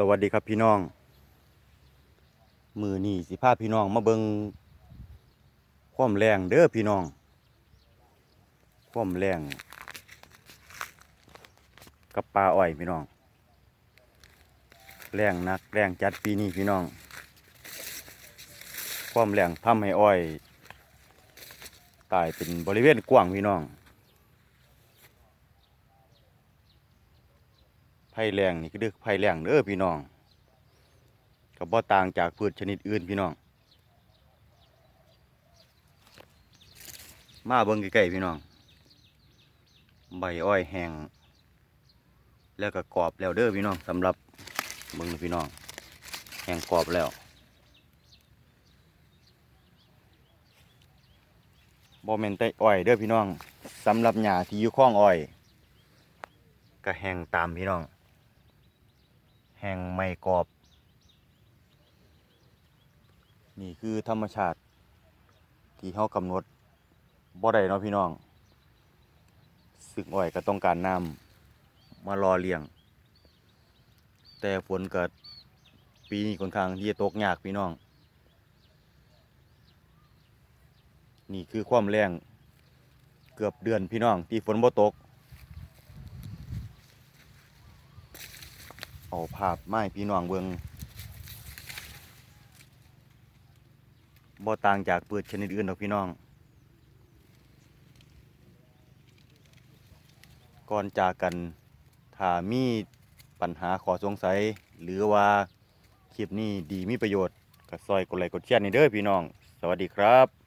สวัสดีครับพี่น้อง มือนี่สิพาพี่น้องมาเบิงความแรงเด้อพี่น้อง ความแรงกับปลาอ้อยพี่น้อง แรงนักแรงจัดปีนี้พี่น้อง ความแรงทำให้อ้อย ตายเป็นบริเวณกว้างพี่น้อง ภัยแรงนี่ก็คือภัยแรงเด้อพี่น้องก็บ่ต่างจากพืชชนิดอื่นพี่น้อง มาเบิ่งใกล้ๆพี่น้อง ใบอ้อยแห้งแล้วก็กรอบแล้วเด้อพี่น้องสำหรับเบิ่งพี่น้องแห้งกรอบแล้วบ่แม่นแต่อ้อยเด้อพี่น้องสำหรับหญ้าที่อยู่ข้องอ้อยก็แห้งตามพี่น้อง แห้งไม่กรอบ นี่คือธรรมชาติ ที่เขากำหนดบ่ได้เนาะพี่น้องซึ่งอ้อยก็ต้องการน้ำมารอเลี้ยง แต่ฝนเกิดปีนี้ค่อนข้างที่จะตกยากพี่น้อง นี่คือความแรงเกือบเดือนพี่น้อง ที่ฝนบ่ตก เอาภาพไม้พี่น้องเบิงบ่ต่างจากพืชชนิดอื่นดอกพี่น้อง ก่อนจากกันถ้ามีปัญหาขอสงสัย หรือว่าคลิปนี้ดีมีประโยชน์ก็ซอยกดไลค์กดแชร์นี่เด้อพี่น้อง สวัสดีครับ